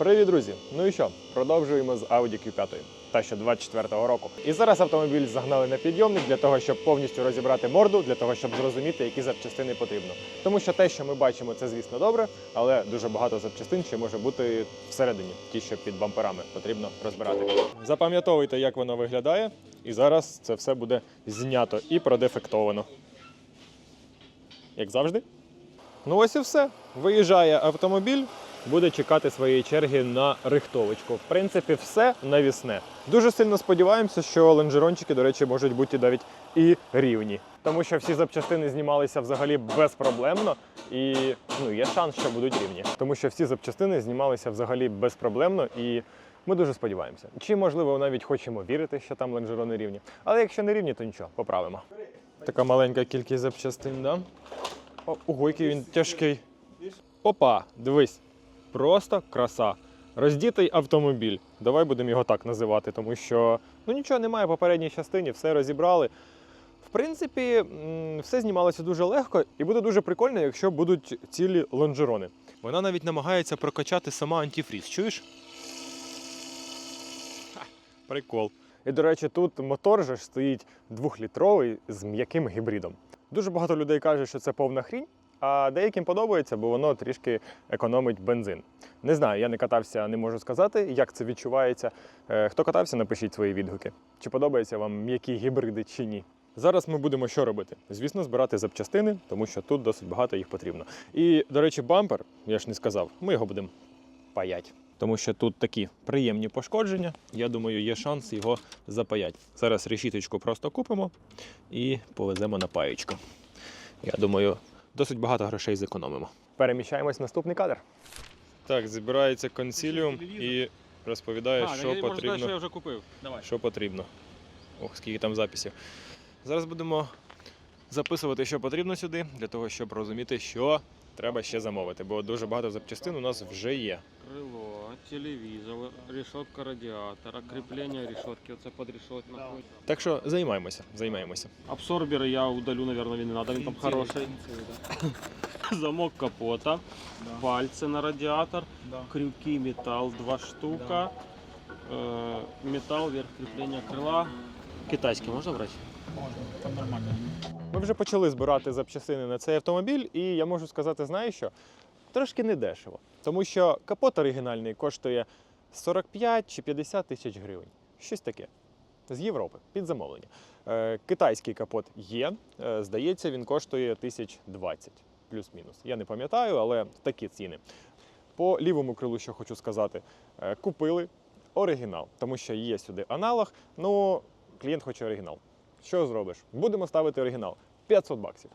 Привіт, друзі! Ну і що? Продовжуємо з Audi Q5, та що 24-го року. І зараз автомобіль загнали на підйомник для того, щоб повністю розібрати морду, для того, щоб зрозуміти, які запчастини потрібно. Тому що те, що ми бачимо, це звісно добре, але дуже багато запчастин ще може бути всередині, ті, що під бамперами потрібно розбирати. Запам'ятовуйте, як воно виглядає, і зараз це все буде знято і продефектовано. Як завжди. Ну ось і все. Виїжджає автомобіль, буде чекати своєї черги на рихтовочку. В принципі, все навісне. Дуже сильно сподіваємося, що лонжерончики, до речі, можуть бути навіть і рівні. Тому що всі запчастини знімалися взагалі безпроблемно, і ну, є шанс, що будуть рівні. Тому що всі запчастини знімалися взагалі безпроблемно і. Ми дуже сподіваємося. Чи можливо навіть хочемо вірити, що там лонжерони рівні. Але якщо не рівні, то нічого, поправимо. Така маленька кількість запчастин, да? О, ого, він тяжкий. Опа, дивись. Просто краса. Роздітий автомобіль. Давай будемо його так називати, тому що ну нічого немає в попередній частині, все розібрали. В принципі, все знімалося дуже легко, і буде дуже прикольно, якщо будуть цілі лонжерони. Вона навіть намагається прокачати сама антифріз. Чуєш? Ха, прикол. І, до речі, тут мотор же ж стоїть двохлітровий з м'яким гібридом. Дуже багато людей каже, що це повна хрінь, а деяким подобається, бо воно трішки економить бензин. Не знаю, я не катався, не можу сказати, як це відчувається. Е, Хто катався, напишіть свої відгуки. Чи подобаються вам м'які гібриди чи ні. Зараз ми будемо що робити? Звісно, збирати запчастини, тому що тут досить багато їх потрібно. І, до речі, бампер, я ж не сказав, ми його будемо паять. Тому що тут такі приємні пошкодження. Я думаю, є шанс його запаяти. Зараз решіточку просто купимо і повеземо на паєчку. Я думаю, досить багато грошей зекономимо. Переміщаємось в наступний кадр. Так, збирається консіліум і розповідає, а, що я потрібно. сказати, що я вже купив. Давай. Що потрібно. Ох, скільки там записів. Зараз будемо записувати, що потрібно сюди, для того, щоб розуміти, що треба ще замовити, бо дуже багато запчастин у нас вже є. Крило, телевізор, решетка радіатора, кріплення решетки, оце під решеткою. Так що займаємося, займаємося. Абсорбери я удалю, наверное, він не надо, він там хороший. Замок капота, пальці на радіатор, крюки метал, два штука, е, метал, верх кріплення крила. Китайський можна? Там нормально. Ми вже почали збирати запчастини на цей автомобіль, і я можу сказати, знаєш що? Трошки недешево. Тому що капот оригінальний коштує 45 чи 50 тисяч гривень. Щось таке. З Європи під замовлення. Е, китайський капот є. Е, здається, він коштує 1020 плюс-мінус. Я не пам'ятаю, але такі ціни. По лівому крилу, що хочу сказати, е, купили оригінал, тому що є сюди аналог. Ну, клієнт хоче оригінал. Що зробиш? Будемо ставити оригінал. 500 баксів.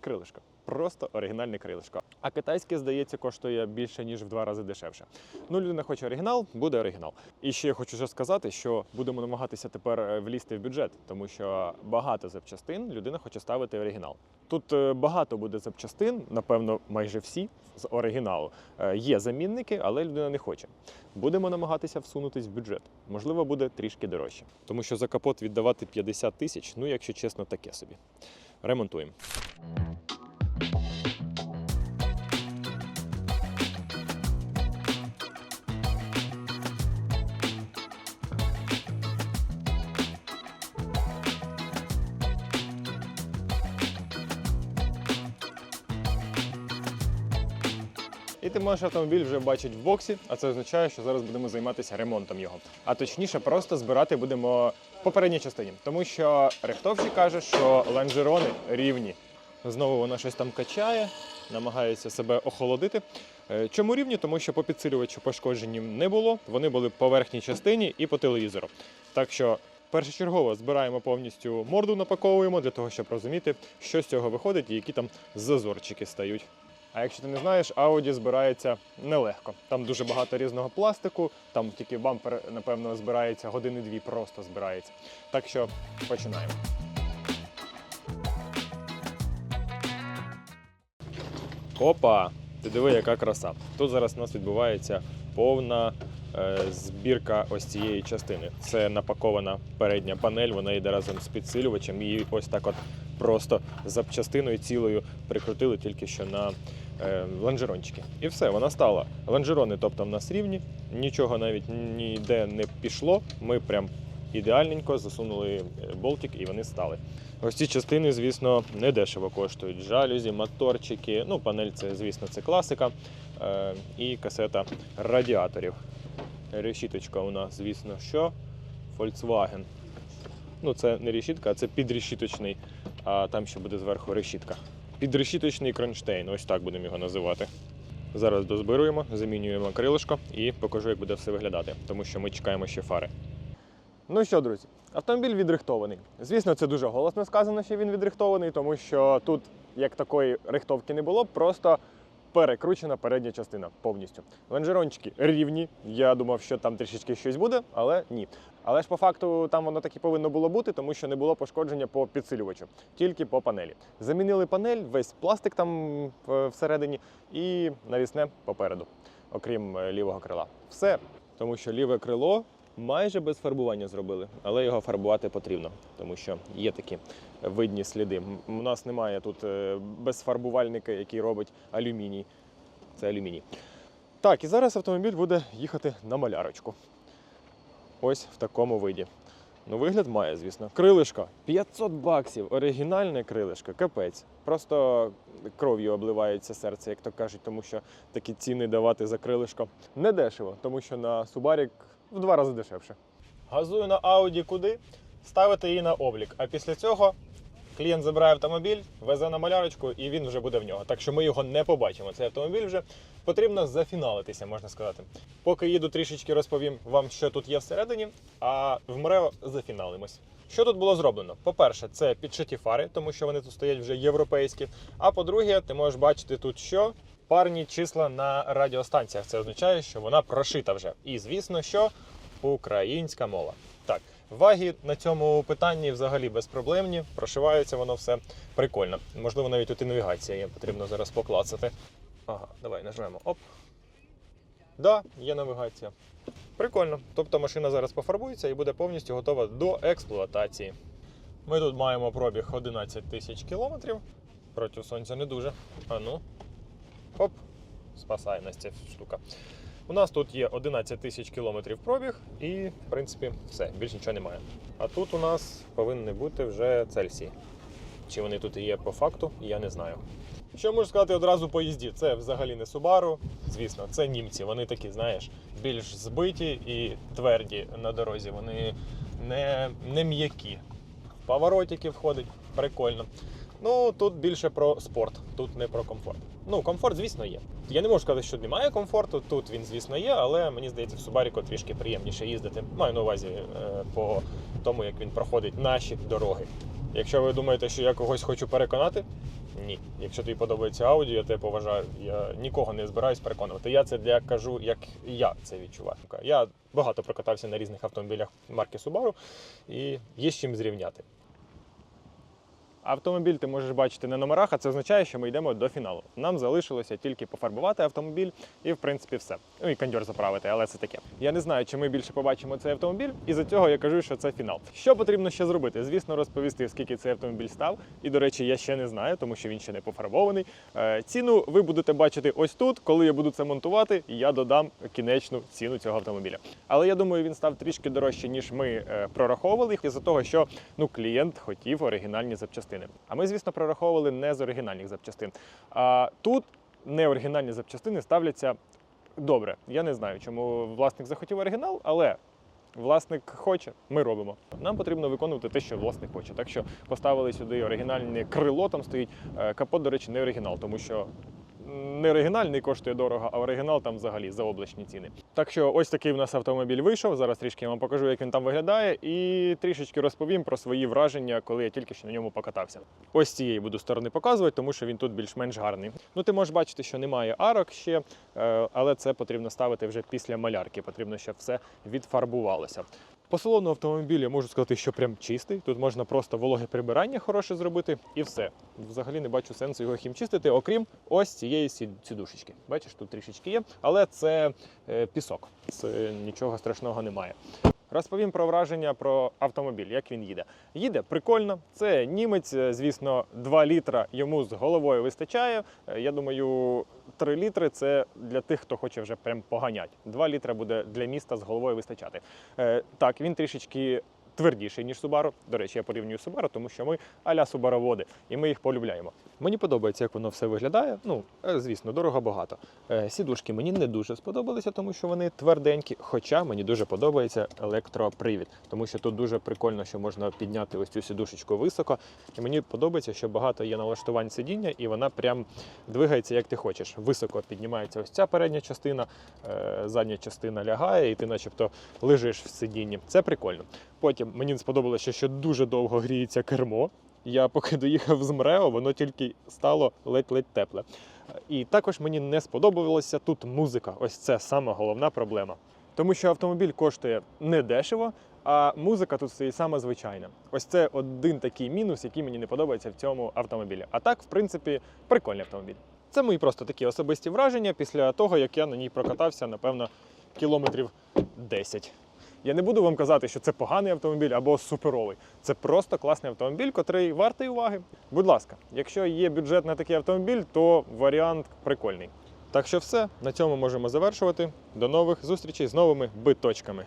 Крилишко. Просто оригінальне крилишко. А китайське, здається, коштує більше, ніж в два рази дешевше. Ну, людина хоче оригінал, буде оригінал. І ще я хочу ще сказати, що будемо намагатися тепер е, влізти в бюджет, тому що багато запчастин людина хоче ставити оригінал. Тут е, багато буде запчастин, напевно, майже всі з оригіналу. Е, Є замінники, але людина не хоче. Будемо намагатися всунутись в бюджет. Можливо, буде трішки дорожче. Тому що за капот віддавати 50 тисяч, ну, якщо чесно, таке собі. Ремонтуємо. І ти можеш автомобіль вже бачити в боксі, а це означає, що зараз будемо займатися ремонтом його. А точніше, просто збирати будемо в попередній частині, тому що рихтовщик каже, що лонжерони рівні. Знову вона щось там качає, намагається себе охолодити. Е, Чому рівні? Тому що по підсилювачу пошкоджень не було, вони були по верхній частині і по телевізору. Так що першочергово збираємо повністю морду, напаковуємо для того, щоб розуміти, що з цього виходить і які там зазорчики стають. А якщо ти не знаєш, Audi збирається нелегко. Там дуже багато різного пластику, там тільки бампер, напевно, збирається години-дві, просто збирається. Так що починаємо. Опа! Ти диви, яка краса. Тут зараз у нас відбувається повна е, збірка ось цієї частини. Це напакована передня панель, вона йде разом з підсилювачем. І ось так от просто запчастиною цілою прикрутили тільки що на е, лонжерончики. І все, вона стала. Лонжерони, тобто в нас рівні, нічого навіть ніде не пішло. Ми прям ідеальненько засунули е, болтик і вони стали. Ось ці частини, звісно, не дешево коштують. Жалюзі, моторчики, ну, панель це, звісно, це класика. Е, і касета радіаторів. Решіточка у нас, звісно, що Volkswagen. Ну, це не решітка, а це підрешіточний, а там ще буде зверху решітка. Підрешіточний кронштейн, ось так будемо його називати. Зараз дозбируємо, замінюємо крилишко і покажу, як буде все виглядати, тому що ми чекаємо ще фари. Ну що, друзі, автомобіль відрихтований. Звісно, це дуже голосно сказано, що він відрихтований, тому що тут як такої рихтовки не було, просто перекручена передня частина повністю. Лонжерончики рівні. Я думав, що там трішечки щось буде, але ні. Але ж по факту там воно так і повинно було бути, тому що не було пошкодження по підсилювачу, тільки по панелі. Замінили панель, весь пластик там е, всередині і навісне попереду, окрім е, лівого крила. Все, тому що ліве крило майже без фарбування зробили, але його фарбувати потрібно, тому що є такі видні сліди. У нас немає тут е, безфарбувальника, який робить алюміній. Це алюміній. Так, і зараз автомобіль буде їхати на малярочку. Ось в такому виді. Ну, вигляд має, звісно. Крилишко 500 баксів, оригінальне крилишко, капець. Просто кров'ю обливається серце, як то кажуть, тому що такі ціни давати за крилишко не дешево, тому що на Субарік в два рази дешевше. Газую на Audi куди? Ставити її на облік. А після цього клієнт забирає автомобіль, везе на малярочку, і він вже буде в нього. Так що ми його не побачимо. Цей автомобіль вже потрібно зафіналитися, можна сказати. Поки їду, трішечки розповім вам, що тут є всередині, а в МРЕО зафіналимось. Що тут було зроблено? По-перше, це підшиті фари, тому що вони тут стоять вже європейські. А по-друге, ти можеш бачити тут що? Парні числа на радіостанціях. Це означає, що вона прошита вже. І звісно, що українська мова. Так, ваги на цьому питанні взагалі безпроблемні. Прошивається воно все прикольно. Можливо, навіть тут і навігація є, потрібно зараз поклацати. Ага, давай нажмемо. Оп. Да, є навігація. Прикольно. Тобто машина зараз пофарбується і буде повністю готова до експлуатації. Ми тут маємо пробіг 11 тисяч кілометрів. Проти сонця не дуже. А ну. Оп, спасає нас ця штука. У нас тут є 11 тисяч кілометрів пробіг, і, в принципі, все, більш нічого немає. А тут у нас повинні бути вже Цельсії. Чи вони тут є по факту, я не знаю. Що можу сказати одразу по їзді? Це взагалі не Subaru, звісно, це німці. Вони такі, знаєш, більш збиті і тверді на дорозі. Вони не, не м'які. В поворотики входить, прикольно. Ну тут більше про спорт, тут не про комфорт. Ну, комфорт, звісно, є. Я не можу сказати, що немає комфорту. Тут він, звісно, є, але мені здається, в Субаріку трішки приємніше їздити. Маю на увазі е, по тому, як він проходить наші дороги. Якщо ви думаєте, що я когось хочу переконати, ні. Якщо тобі подобається аудіо, я тебе поважаю. Я нікого не збираюсь переконувати. Я це для кажу, як я це відчуваю. Я багато прокатався на різних автомобілях марки Subaru і є з чим зрівняти. Автомобіль ти можеш бачити на номерах, а це означає, що ми йдемо до фіналу. Нам залишилося тільки пофарбувати автомобіль і, в принципі, все. Ну і кондьор заправити, але це таке. Я не знаю, чи ми більше побачимо цей автомобіль, і за цього я кажу, що це фінал. Що потрібно ще зробити? Звісно, розповісти, скільки цей автомобіль став. І, до речі, я ще не знаю, тому що він ще не пофарбований. Е, Ціну ви будете бачити ось тут. Коли я буду це монтувати, я додам кінечну ціну цього автомобіля. Але я думаю, він став трішки дорожче, ніж ми е, прораховували, із-за того, що ну клієнт хотів оригінальні запчастини. А ми, звісно, прораховували не з оригінальних запчастин. А тут неоригінальні запчастини ставляться добре. Я не знаю, чому власник захотів оригінал, але. Власник хоче, ми робимо. Нам потрібно виконувати те, що власник хоче. Так що поставили сюди оригінальне крило, там стоїть Е, капот, до речі, не оригінал, тому що не оригінальний коштує дорого, а оригінал там взагалі за облачні ціни. Так що ось такий в нас автомобіль вийшов. Зараз трішки вам покажу, як він там виглядає, і трішечки розповім про свої враження, коли я тільки що на ньому покатався. Ось цієї буду сторони показувати, тому що він тут більш-менш гарний. Ну, ти можеш бачити, що немає арок ще, е, але це потрібно ставити вже після малярки. Потрібно, щоб все відфарбувалося. По салону автомобіля можу сказати, що прям чистий. Тут можна просто вологе прибирання хороше зробити і все. Взагалі не бачу сенсу його хімчистити, окрім ось цієї сі- сідушечки. Бачиш, тут трішечки є, але це е, пісок. Це нічого страшного немає. Розповім про враження про автомобіль, як він їде. Їде прикольно. Це німець, е, звісно, 2 літра йому з головою вистачає. Е, Я думаю, 3 літри це для тих, хто хоче вже прям поганяти. 2 літра буде для міста з головою вистачати. Так, він трішечки твердіший, ніж Subaru. До речі, я порівнюю Subaru, тому що ми аля Субароводи, і ми їх полюбляємо. Мені подобається, як воно все виглядає. Ну, е, звісно, дорого багато. Е, Сідушки мені не дуже сподобалися, тому що вони тверденькі. Хоча мені дуже подобається електропривід, тому що тут дуже прикольно, що можна підняти ось цю сідушечку високо. І мені подобається, що багато є налаштувань сидіння, і вона прям двигається, як ти хочеш. Високо піднімається ось ця передня частина, е, задня частина лягає, і ти, начебто, лежиш в сидінні. Це прикольно. Потім мені сподобалося, що дуже довго гріється кермо. Я поки доїхав з МРЕО, воно тільки стало ледь-ледь тепле. І також мені не сподобалася тут музика. Ось це саме головна проблема. Тому що автомобіль коштує не дешево, а музика тут стоїть саме звичайна. Ось це один такий мінус, який мені не подобається в цьому автомобілі. А так, в принципі, прикольний автомобіль. Це мої просто такі особисті враження після того, як я на ній прокатався, напевно, кілометрів 10. Я не буду вам казати, що це поганий автомобіль або суперовий. Це просто класний автомобіль, котрий вартий уваги. Будь ласка, якщо є бюджет на такий автомобіль, то варіант прикольний. Так що все, на цьому можемо завершувати. До нових зустрічей з новими биточками.